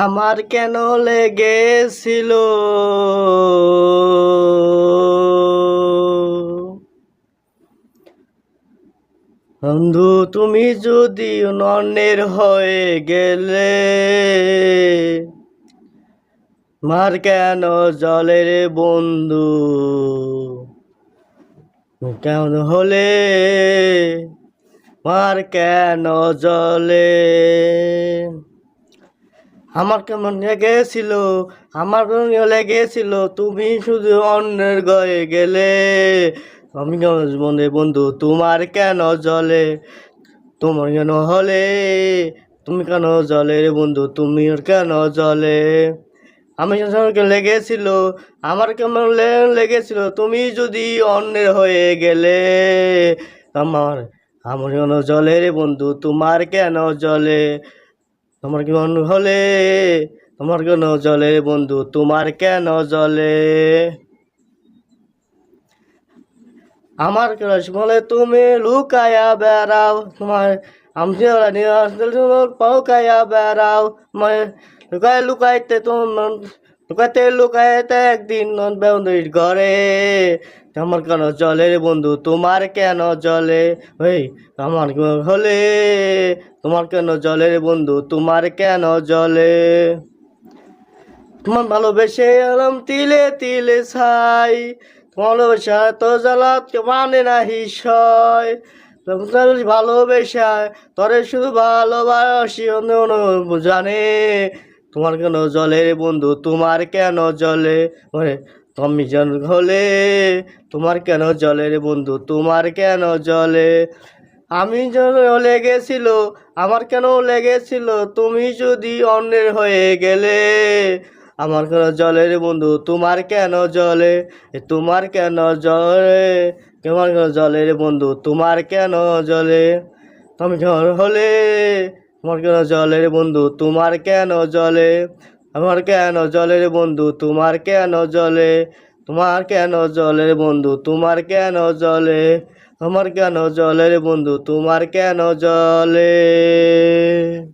আমার কেন লেগেছিল? বন্ধু, তুমি যদি অন্যের হয়ে গেলে, মার কেন জলের বন্ধু? কেমন হলে মার কেন জলে? আমার কেমন লেগেছিল? আমার কেমন লেগেছিল? তুমি শুধু অন্যের গয়ে গেলে। আমি মনে বন্ধু, তোমার কেন জলে? তোমার কেন হলে? তুমি কেন জলে রে বন্ধু, তুমি কেন জলে? আমি লেগেছিল, আমার কেমন লেগেছিল, তুমি যদি অন্যের হয়ে গেলে। আমার আমার কেন জলে রে বন্ধু, তোমার কেন জলে? তোমার কি কেমন হলে, তোমার কেন জলে বন্ধু, তোমার কেন জলে আমার বলে তুমি লুকায়া বেড়াও, তোমার আমি পাউকায়া বেড়াও মই লুকায় লুকাইতে তোমার লুকাইতে লুকাইতে একদিন বেউন্দির ঘরে। আমার কেন জলে রে বন্ধু? তোমার কেন জলে ওই আমার হলে? তোমার কেন জলে রে বন্ধু? তোমার কেন জলে তোমার ভালোবেসে এলাম তিলে তিলে ছাই। তোমার ভালোবেসা তো জ্বালা মানে না হিসয় ভালোবেসা, তরে শুধু ভালোবাসি, অন্য জানে। তোমার কেন জলে রে বন্ধু? তোমার কেন জলে? ওরে, তুমি জন হলে তোমার কেন জলে রে বন্ধু? তোমার কেন জলে? আমি লেগেছিল, আমার কেন লেগেছিল? তুমি যদি অন্যের হয়ে গেলে, আমার কেন জলে রে বন্ধু? তোমার কেন জলে? তোমার কেন জলে? তোমার কেন জলে রে বন্ধু? তোমার কেন জলে? তুমি ঝড় হলে তোমার কেন জলে রে বন্ধু? তোমার কেন জলে? আমার কেন জলে রে বন্ধু? তোমার কেন জলে? তোমার কেন জলে রে বন্ধু? তোমার কেন জলে? আমার কেন জলে রে বন্ধু? তোমার কেন জলে?